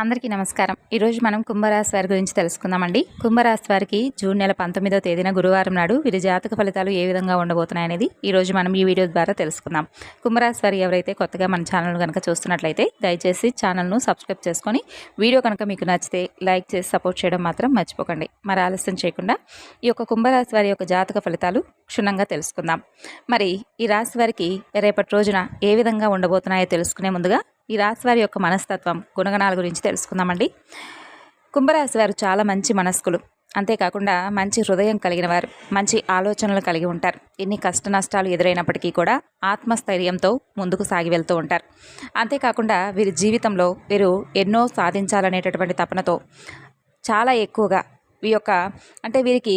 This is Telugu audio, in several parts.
అందరికీ నమస్కారం. ఈరోజు మనం కుంభరాశి వారి గురించి తెలుసుకుందామండి. కుంభరాశి వారికి జూన్ నెల పంతొమ్మిదో తేదీన గురువారం నాడు వీరి జాతక ఫలితాలు ఏ విధంగా ఉండబోతున్నాయనేది ఈరోజు మనం ఈ వీడియో ద్వారా తెలుసుకుందాం. కుంభరాశి వారి ఎవరైతే కొత్తగా మన ఛానల్ కనుక చూస్తున్నట్లయితే దయచేసి ఛానల్ను సబ్స్క్రైబ్ చేసుకొని వీడియో కనుక మీకు నచ్చితే లైక్ చేసి సపోర్ట్ చేయడం మాత్రం మర్చిపోకండి. మరి ఆలస్యం చేయకుండా ఈ యొక్క కుంభరాశి వారి యొక్క జాతక ఫలితాలు క్షుణ్ణంగా తెలుసుకుందాం. మరి ఈ రాశి వారికి రేపటి రోజున ఏ విధంగా ఉండబోతున్నాయో తెలుసుకునే ముందుగా ఈ రాశి వారి యొక్క మనస్తత్వం గుణగణాల గురించి తెలుసుకుందామండి. కుంభరాశి వారు చాలా మంచి మనస్కులు. అంతేకాకుండా మంచి హృదయం కలిగిన వారు మంచి ఆలోచనలు కలిగి ఉంటారు. ఎన్ని కష్ట నష్టాలు ఎదురైనప్పటికీ కూడా ఆత్మస్థైర్యంతో ముందుకు సాగి వెళ్తూ ఉంటారు. అంతేకాకుండా వీరి జీవితంలో వీరు ఎన్నో సాధించాలనేటటువంటి తపనతో చాలా ఎక్కువగా ఈ యొక్క అంటే వీరికి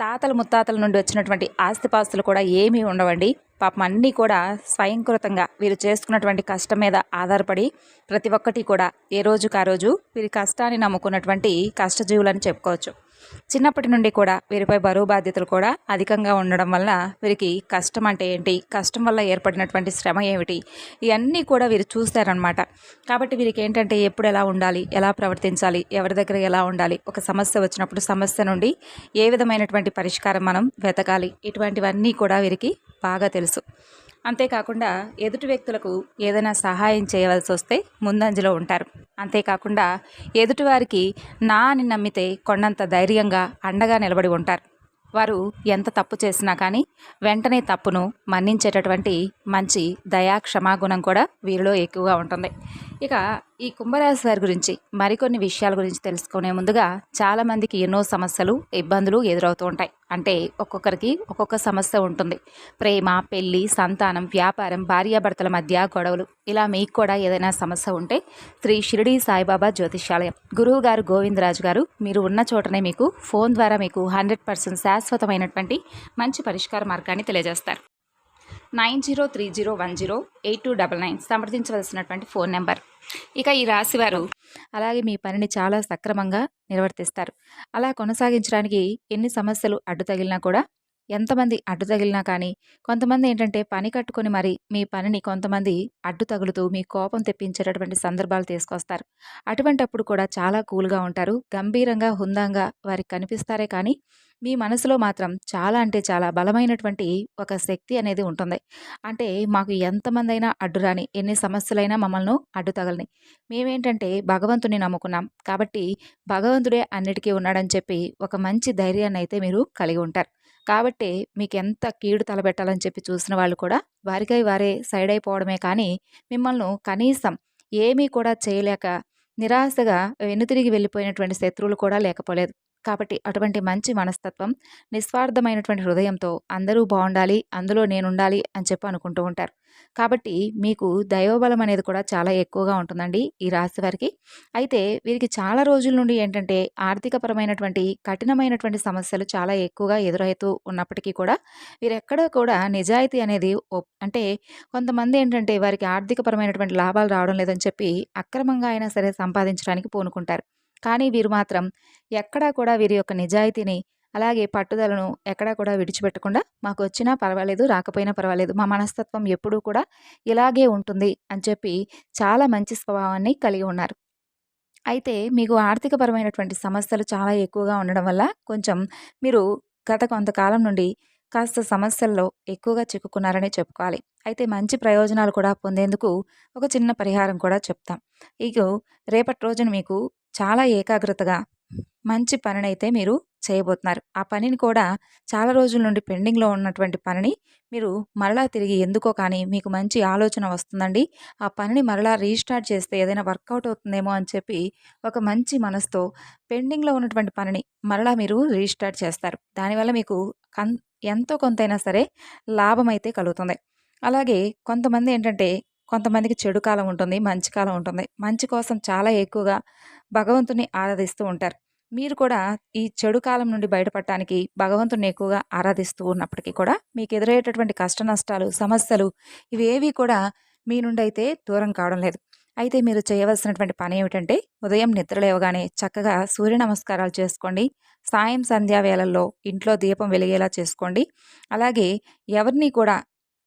తాతల ముత్తాతల నుండి వచ్చినటువంటి ఆస్తిపాస్తులు కూడా ఏమీ ఉండవండి. పాపం అన్నీ కూడా స్వయంకృతంగా వీరు చేసుకున్నటువంటి కష్టం మీద ఆధారపడి ప్రతి ఒక్కటి కూడా ఏ రోజుకు ఆ రోజు వీరి కష్టాన్ని నమ్ముకున్నటువంటి కష్టజీవులని చెప్పుకోవచ్చు. చిన్నప్పటి నుండి కూడా వీరిపై బరువు బాధ్యతలు కూడా అధికంగా ఉండడం వల్ల వీరికి కష్టం అంటే ఏంటి? కష్టం వల్ల ఏర్పడినటువంటి శ్రమ ఏమిటి? ఇవన్నీ కూడా వీరు చూస్తారనమాట కాబట్టి వీరికి ఏంటంటే ఎప్పుడు ఎలా ఉండాలి? ఎలా ప్రవర్తించాలి? ఎవరి దగ్గర ఎలా ఉండాలి? ఒక సమస్య వచ్చినప్పుడు సమస్య నుండి ఏ విధమైనటువంటి పరిష్కారం మనం వెతకాలి? ఇటువంటివన్నీ కూడా వీరికి బాగా తెలుసు. అంతేకాకుండా ఎదుటి వ్యక్తులకు ఏదైనా సహాయం చేయవలసి వస్తే ముందంజలో ఉంటారు. అంతేకాకుండా ఎదుటివారికి నా అని నమ్మితే కొండంత ధైర్యంగా అండగా నిలబడి ఉంటారు. వారు ఎంత తప్పు చేసినా కానీ వెంటనే తప్పును మన్నించేటటువంటి మంచి దయా క్షమాగుణం కూడా వీరిలో ఎక్కువగా ఉంటుంది. ఇక ఈ కుంభరాశి వారి గురించి మరికొన్ని విషయాల గురించి తెలుసుకునే ముందుగా చాలామందికి ఎన్నో సమస్యలు ఇబ్బందులు ఎదురవుతూ ఉంటాయి. అంటే ఒక్కొక్కరికి ఒక్కొక్క సమస్య ఉంటుంది. ప్రేమ పెళ్ళి సంతానం వ్యాపారం భార్యాభర్తల మధ్య గొడవలు. ఇలా మీకు కూడా ఏదైనా సమస్య ఉంటే శ్రీ షిరిడి సాయిబాబా జ్యోతిషాలయం గురువు గారు గోవిందరాజు గారు మీరు ఉన్న చోటనే మీకు ఫోన్ ద్వారా మీకు హండ్రెడ్ పర్సెంట్ శాశ్వతమైనటువంటి మంచి పరిష్కార మార్గాన్ని తెలియజేస్తారు. Nine zero three zero one zero eight two double nine సంప్రదించవలసినటువంటి phone number. ఇక ఈ రాశివారు అలాగే మీ పనిని చాలా సక్రమంగా నిర్వర్తిస్తారు. అలా కొనసాగించడానికి ఎన్ని సమస్యలు అడ్డు తగిలినా కూడా ఎంతమంది అడ్డు తగిలినా కానీ కొంతమంది ఏంటంటే పని కట్టుకొని మరి మీ పనిని కొంతమంది అడ్డు తగులుతూ మీ కోపం తెప్పించేటటువంటి సందర్భాలు తీసుకొస్తారు. అటువంటప్పుడు కూడా చాలా కూల్గా ఉంటారు. గంభీరంగా హుందంగా వారికి కనిపిస్తారే కానీ మీ మనసులో మాత్రం చాలా అంటే చాలా బలమైనటువంటి ఒక శక్తి అనేది ఉంటుంది. అంటే మాకు ఎంతమందైనా అడ్డురాని ఎన్ని సమస్యలైనా మమ్మల్ని అడ్డు తగలని. మేమేంటంటే భగవంతుని నమ్ముకున్నాం. కాబట్టి భగవంతుడే అన్నిటికీ ఉన్నాడని చెప్పి ఒక మంచి ధైర్యాన్ని అయితే మీరు కలిగి ఉంటారు. కాబట్టి మీకు ఎంత కీడు తలబెట్టాలని చెప్పి చూసిన వాళ్ళు కూడా వారికై వారే సైడ్ అయిపోవడమే కానీ మిమ్మల్ని కనీసం ఏమీ కూడా చేయలేక నిరాశగా వెనుతిరిగి వెళ్ళిపోయినటువంటి శత్రువులు కూడా లేకపోలేదు. కాబట్టి అటువంటి మంచి మనస్తత్వం నిస్వార్థమైనటువంటి హృదయంతో అందరూ బాగుండాలి అందులో నేనుండాలి అని చెప్పి అనుకుంటూ ఉంటారు. కాబట్టి మీకు దైవబలం అనేది కూడా చాలా ఎక్కువగా ఉంటుందండి ఈ రాశి వారికి. అయితే వీరికి చాలా రోజుల నుండి ఏంటంటే ఆర్థికపరమైనటువంటి కఠినమైనటువంటి సమస్యలు చాలా ఎక్కువగా ఎదురవుతూ ఉన్నప్పటికీ కూడా వీరెక్కడ కూడా నిజాయితీ అనేది అంటే కొంతమంది ఏంటంటే వారికి ఆర్థికపరమైనటువంటి లాభాలు రావడం లేదని చెప్పి అక్రమంగా అయినా సరే సంపాదించడానికి పూనుకుంటారు. కానీ వీరు మాత్రం ఎక్కడా కూడా వీరి యొక్క నిజాయితీని అలాగే పట్టుదలను ఎక్కడా కూడా విడిచిపెట్టకుండా మాకు వచ్చినా పర్వాలేదు రాకపోయినా పర్వాలేదు మా మనస్తత్వం ఎప్పుడూ కూడా ఇలాగే ఉంటుంది అని చెప్పి చాలా మంచి స్వభావాన్ని కలిగి ఉన్నారు. అయితే మీకు ఆర్థికపరమైనటువంటి సమస్యలు చాలా ఎక్కువగా ఉండడం వల్ల కొంచెం మీరు గత కొంతకాలం నుండి కాస్త సమస్యల్లో ఎక్కువగా చిక్కుకున్నారని చెప్పుకోవాలి. అయితే మంచి ప్రయోజనాలు కూడా పొందేందుకు ఒక చిన్న పరిహారం కూడా చెప్తాం. ఇక రేపటి రోజున మీకు చాలా ఏకాగ్రతగా మంచి పనినైతే మీరు చేయబోతున్నారు. ఆ పనిని కూడా చాలా రోజుల నుండి పెండింగ్లో ఉన్నటువంటి పనిని మీరు మరలా తిరిగి ఎందుకో కానీ మీకు మంచి ఆలోచన వస్తుందండి. ఆ పనిని మరలా రీస్టార్ట్ చేస్తే ఏదైనా వర్కౌట్ అవుతుందేమో అని చెప్పి ఒక మంచి మనసుతో పెండింగ్లో ఉన్నటువంటి పనిని మరలా మీరు రీస్టార్ట్ చేస్తారు. దానివల్ల మీకు కన్ ఎంతో కొంతైనా సరే లాభం అయితే కలుగుతుంది. అలాగే కొంతమంది ఏంటంటే కొంతమందికి చెడు కాలం ఉంటుంది మంచి కాలం ఉంటుంది. మంచి కోసం చాలా ఎక్కువగా భగవంతుని ఆరాధిస్తూ ఉంటారు. మీరు కూడా ఈ చెడు కాలం నుండి బయటపడటానికి భగవంతుని ఎక్కువగా ఆరాధిస్తూ ఉన్నప్పటికీ కూడా మీకు ఎదురయ్యేటటువంటి కష్ట నష్టాలు సమస్యలు ఇవేవి కూడా మీ నుండి అయితే దూరం కావడం లేదు. అయితే మీరు చేయవలసినటువంటి పని ఏమిటంటే ఉదయం నిద్ర లేవగానే చక్కగా సూర్య నమస్కారాలు చేసుకోండి. సాయం సంధ్యా వేళల్లో ఇంట్లో దీపం వెలిగేలా చేసుకోండి. అలాగే ఎవరిని కూడా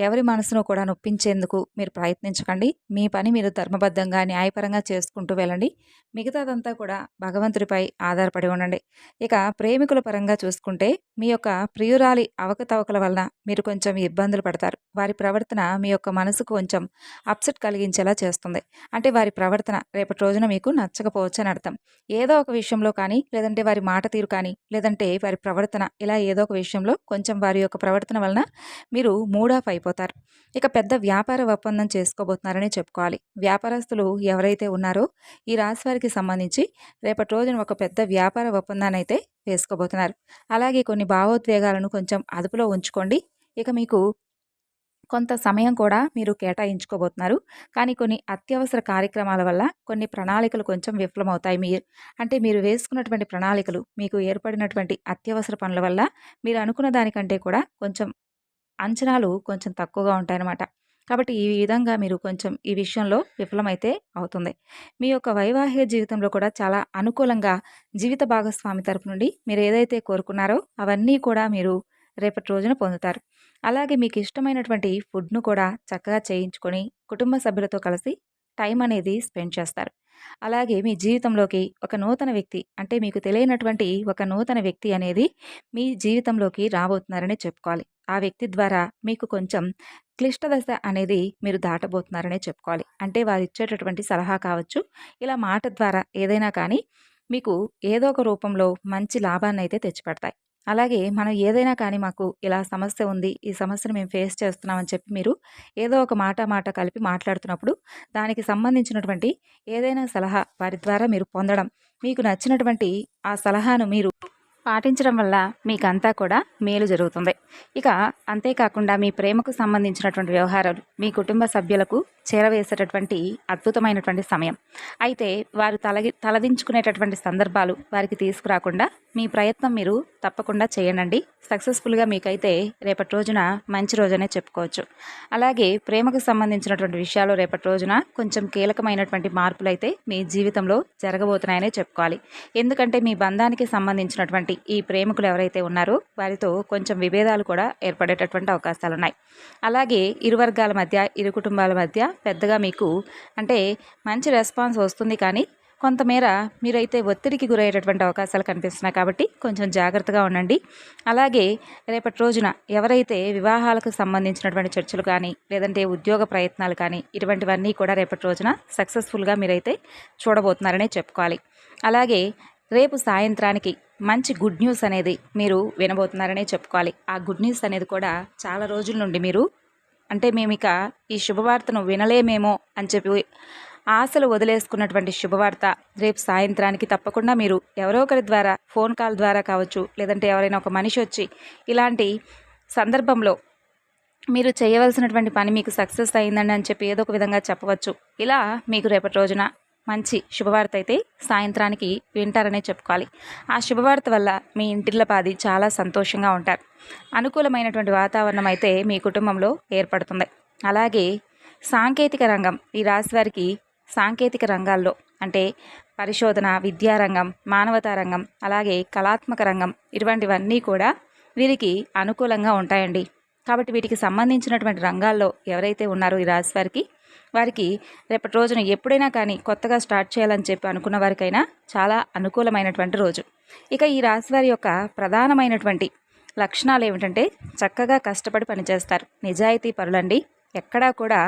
ఎవరి మనసును కూడా నొప్పించేందుకు మీరు ప్రయత్నించకండి. మీ పని మీరు ధర్మబద్ధంగా న్యాయపరంగా చేసుకుంటూ వెళ్ళండి. మిగతాదంతా కూడా భగవంతుడిపై ఆధారపడి ఉండండి. ఇక ప్రేమికుల పరంగా చూసుకుంటే మీ యొక్క ప్రియురాలి అవకతవకల వలన మీరు కొంచెం ఇబ్బందులు పడతారు. వారి ప్రవర్తన మీ యొక్క మనసుకు కొంచెం అప్సెట్ కలిగించేలా చేస్తుంది. అంటే వారి ప్రవర్తన రేపటి రోజున మీకు నచ్చకపోవచ్చు అని అర్థం. ఏదో ఒక విషయంలో కానీ లేదంటే వారి మాట తీరు కానీ లేదంటే వారి ప్రవర్తన ఇలా ఏదో ఒక విషయంలో కొంచెం వారి యొక్క ప్రవర్తన వలన మీరు మూడాఫ్ అయిపోతారు. అయిపోతారు ఇక పెద్ద వ్యాపార ఒప్పందం చేసుకోబోతున్నారని చెప్పుకోవాలి. వ్యాపారస్తులు ఎవరైతే ఉన్నారో ఈ రాశి వారికి సంబంధించి రేపటి రోజున ఒక పెద్ద వ్యాపార ఒప్పందాన్ని అయితే వేసుకోబోతున్నారు. అలాగే కొన్ని భావోద్వేగాలను కొంచెం అదుపులో ఉంచుకోండి. ఇక మీకు కొంత సమయం కూడా మీరు కేటాయించుకోబోతున్నారు. కానీ కొన్ని అత్యవసర కార్యక్రమాల వల్ల కొన్ని ప్రణాళికలు కొంచెం విఫలమవుతాయి. మీరు అంటే మీరు వేసుకున్నటువంటి ప్రణాళికలు మీకు ఏర్పడినటువంటి అత్యవసర పనుల వల్ల మీరు అనుకున్న దానికంటే కూడా కొంచెం అంచనాలు కొంచెం తక్కువగా ఉంటాయన్నమాట. కాబట్టి ఈ విధంగా మీరు కొంచెం ఈ విషయంలో విఫలమైతే అవుతుంది. మీ యొక్క వైవాహిక జీవితంలో కూడా చాలా అనుకూలంగా జీవిత భాగస్వామి తరపు నుండి మీరు ఏదైతే కోరుకున్నారో అవన్నీ కూడా మీరు రేపటి రోజున పొందుతారు. అలాగే మీకు ఇష్టమైనటువంటి ఫుడ్ను కూడా చక్కగా చేయించుకొని కుటుంబ సభ్యులతో కలిసి టైం అనేది స్పెండ్ చేస్తారు. అలాగే మీ జీవితంలోకి ఒక నూతన వ్యక్తి అంటే మీకు తెలియనటువంటి ఒక నూతన వ్యక్తి అనేది మీ జీవితంలోకి రాబోతున్నారని చెప్పుకోవాలి. ఆ వ్యక్తి ద్వారా మీకు కొంచెం క్లిష్ట దశ అనేది మీరు దాటబోతున్నారనే చెప్పుకోవాలి. అంటే వారు ఇచ్చేటటువంటి సలహా కావచ్చు ఇలా మాట ద్వారా ఏదైనా కానీ మీకు ఏదో ఒక రూపంలో మంచి లాభాన్ని అయితే తెచ్చిపెడతాయి. అలాగే మనం ఏదైనా కానీ మాకు ఇలా సమస్య ఉంది ఈ సమస్యను మేము ఫేస్ చేస్తున్నామని చెప్పి మీరు ఏదో ఒక మాట మాట కలిపి మాట్లాడుతున్నప్పుడు దానికి సంబంధించినటువంటి ఏదైనా సలహా వారి ద్వారా మీరు పొందడం మీకు నచ్చినటువంటి ఆ సలహాను మీరు పాటించడం వల్ల మీకంతా కూడా మేలు జరుగుతుంది. ఇక అంతేకాకుండా మీ ప్రేమకు సంబంధించినటువంటి వ్యవహారాలు మీ కుటుంబ సభ్యులకు చేరవేసేటటువంటి అద్భుతమైనటువంటి సమయం. అయితే వారు తలగి తలదించుకునేటటువంటి సందర్భాలు వారికి తీసుకురాకుండా మీ ప్రయత్నం మీరు తప్పకుండా చేయండి సక్సెస్ఫుల్గా మీకైతే రేపటి రోజున మంచి రోజనే చెప్పుకోవచ్చు. అలాగే ప్రేమకు సంబంధించినటువంటి విషయాలు రేపటి రోజున కొంచెం కీలకమైనటువంటి మార్పులు అయితే మీ జీవితంలో జరగబోతున్నాయనే చెప్పుకోవాలి. ఎందుకంటే మీ బంధానికి సంబంధించినటువంటి ఈ ప్రేమికులు ఎవరైతే ఉన్నారో వారితో కొంచెం విభేదాలు కూడా ఏర్పడేటటువంటి అవకాశాలు ఉన్నాయి అలాగే ఇరు వర్గాల మధ్య ఇరు కుటుంబాల మధ్య పెద్దగా మీకు అంటే మంచి రెస్పాన్స్ వస్తుంది కానీ కొంతమేర మీరైతే ఒత్తిడికి గురయ్యేటటువంటి అవకాశాలు కనిపిస్తున్నాయి కాబట్టి కొంచెం జాగ్రత్తగా ఉండండి. అలాగే రేపటి రోజున ఎవరైతే వివాహాలకు సంబంధించినటువంటి చర్చలు కానీ లేదంటే ఉద్యోగ ప్రయత్నాలు కానీ ఇటువంటివన్నీ కూడా రేపటి రోజున సక్సెస్ఫుల్గా మీరైతే చూడబోతున్నారనే చెప్పుకోవాలి. అలాగే రేపు సాయంత్రానికి మంచి గుడ్ న్యూస్ అనేది మీరు వినబోతున్నారనే చెప్పుకోవాలి. ఆ గుడ్ న్యూస్ అనేది కూడా చాలా రోజుల నుండి మీరు అంటే మేము ఇక ఈ శుభవార్తను వినలేమేమో అని చెప్పి ఆశలు వదిలేసుకున్నటువంటి శుభవార్త రేపు సాయంత్రానికి తప్పకుండా మీరు ఎవరో ఒకరి ద్వారా ఫోన్ కాల్ ద్వారా కావచ్చు లేదంటే ఎవరైనా ఒక మనిషి వచ్చి ఇలాంటి సందర్భంలో మీరు చేయవలసినటువంటి పని మీకు సక్సెస్ అయిందండి అని చెప్పి ఏదో ఒక విధంగా చెప్పవచ్చు. ఇలా మీకు రేపటి రోజున మంచి శుభవార్త అయితే సాయంత్రానికి వింటారనే చెప్పుకోవాలి. ఆ శుభవార్త వల్ల మీ ఇంటిల్లపాది చాలా సంతోషంగా ఉంటారు. అనుకూలమైనటువంటి వాతావరణం అయితే మీ కుటుంబంలో ఏర్పడుతుంది. అలాగే సాంకేతిక రంగం ఈ రాశి వారికి సాంకేతిక రంగాల్లో అంటే పరిశోధన విద్యారంగం మానవతా రంగం అలాగే కళాత్మక రంగం ఇటువంటివన్నీ కూడా వీరికి అనుకూలంగా ఉంటాయండి. కాబట్టి వీటికి సంబంధించినటువంటి రంగాల్లో ఎవరైతే ఉన్నారో ఈ రాశి వారికి వారికి రేపటి రోజున ఎప్పుడైనా కానీ కొత్తగా స్టార్ట్ చేయాలని చెప్పి అనుకున్న వారికైనా చాలా అనుకూలమైనటువంటి రోజు. ఇక ఈ రాశి వారి యొక్క ప్రధానమైనటువంటి లక్షణాలు ఏమిటంటే చక్కగా కష్టపడి పనిచేస్తారు. నిజాయితీ పరులండి. ఎక్కడా కూడా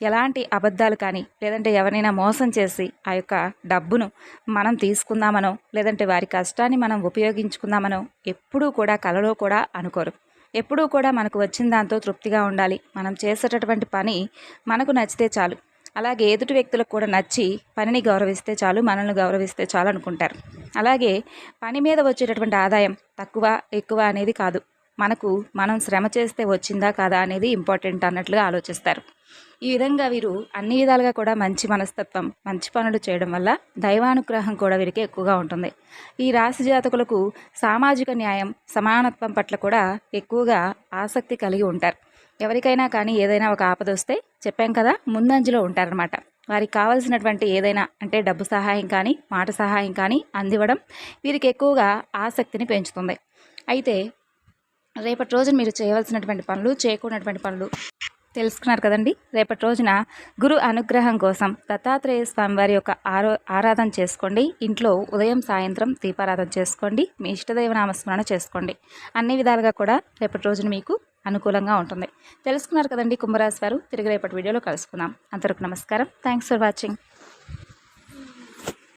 ఎలాంటి అబద్ధాలు కానీ లేదంటే ఎవరైనా మోసం చేసి ఆ యొక్క డబ్బును మనం తీసుకుందామనో లేదంటే వారి కష్టాన్ని మనం ఉపయోగించుకుందామనో ఎప్పుడూ కూడా కలలో కూడా అనుకోరు. ఎప్పుడూ కూడా మనకు వచ్చిన దాంతో తృప్తిగా ఉండాలి. మనం చేసేటటువంటి పని మనకు నచ్చితే చాలు. అలాగే ఎదుటి వ్యక్తులకు కూడా నచ్చి పనిని గౌరవిస్తే చాలు మనల్ని గౌరవిస్తే చాలు అనుకుంటారు. అలాగే పని మీద వచ్చేటటువంటి ఆదాయం తక్కువ ఎక్కువ అనేది కాదు. మనకు మనం శ్రమ చేస్తే వచ్చిందా కాదా అనేది ఇంపార్టెంట్ అన్నట్లుగా ఆలోచిస్తారు. ఈ విధంగా వీరు అన్ని విధాలుగా కూడా మంచి మనస్తత్వం మంచి పనులు చేయడం వల్ల దైవానుగ్రహం కూడా వీరికి ఎక్కువగా ఉంటుంది. ఈ రాశి జాతకులకు సామాజిక న్యాయం సమానత్వం పట్ల కూడా ఎక్కువగా ఆసక్తి కలిగి ఉంటారు. ఎవరికైనా కానీ ఏదైనా ఒక ఆపద వస్తే చెప్పాం కదా ముందంజలో ఉంటారనమాట వారికి కావాల్సినటువంటి ఏదైనా అంటే డబ్బు సహాయం కానీ మాట సహాయం కానీ అందివ్వడం వీరికి ఎక్కువగా ఆసక్తిని పెంచుతుంది. అయితే రేపటి రోజున మీరు చేయవలసినటువంటి పనులు చేయకూడనటువంటి పనులు తెలుసుకున్నారు కదండి. రేపటి రోజున గురు అనుగ్రహం కోసం దత్తాత్రేయ స్వామి వారి యొక్క ఆరో ఆరాధన చేసుకోండి. ఇంట్లో ఉదయం సాయంత్రం దీపారాధన చేసుకోండి. మీ ఇష్టదైవ నామస్మరణ చేసుకోండి. అన్ని విధాలుగా కూడా రేపటి రోజున మీకు అనుకూలంగా ఉంటుంది. తెలుసుకున్నారు కదండి కుంభరాశి వారు. తిరిగి రేపటి వీడియోలో కలుసుకుందాం. అందరికి నమస్కారం. Thanks for watching